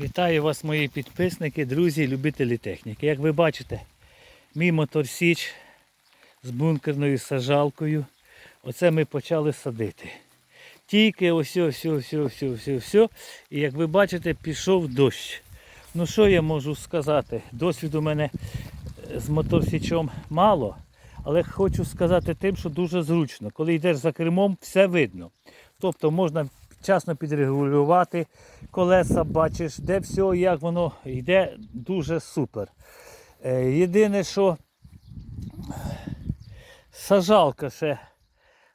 Вітаю вас, мої підписники, друзі, любителі техніки. Як ви бачите, мій мотор Січ з бункерною сажалкою. Оце ми почали садити. Тільки ось, ось, ось, ось, ось, ось. І як ви бачите, пішов дощ. Ну що я можу сказати? Досвіду у мене з моторсічом мало, але хочу сказати тим, що дуже зручно. Коли йдеш за кермом, все видно. Тобто можна вчасно підрегулювати колеса, бачиш, де все, як воно йде, дуже супер. Е, Єдине, що сажалка ще,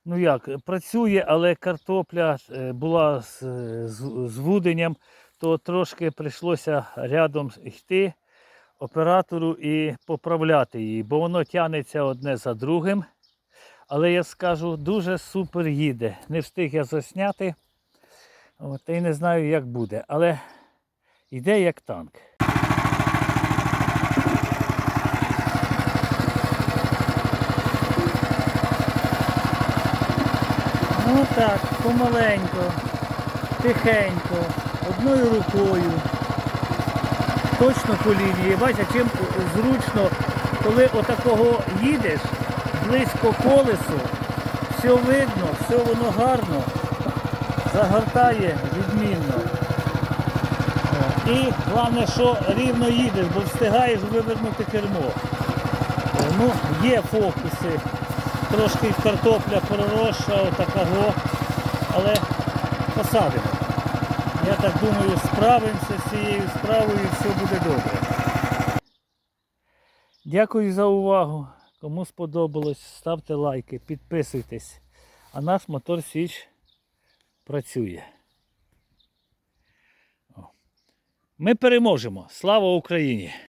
ну як, працює, але картопля е, була з, з, з вуденням, то трошки прийшлося рядом йти оператору і поправляти її, бо воно тягнеться одне за другим. Але я скажу, дуже супер їде. Не встиг я засняти. От, й не знаю, як буде. Але йде як танк. Ну так, помаленько, тихенько, одною рукою. Точно по лінії. Бачите, чим зручно, коли отакого їдеш, близько колесу, все видно, все воно гарно, загортає відмінно. І головне, що рівно їдеш, бо встигаєш вивернути кермо. Ну, є фокуси, трошки картопля проросша, отакого, але посадимо. Я так думаю, справимося з цією справою і все буде добре. Дякую за увагу. Кому сподобалось, ставте лайки, підписуйтесь. А наш мотор Січ працює. Ми переможемо. Слава Україні!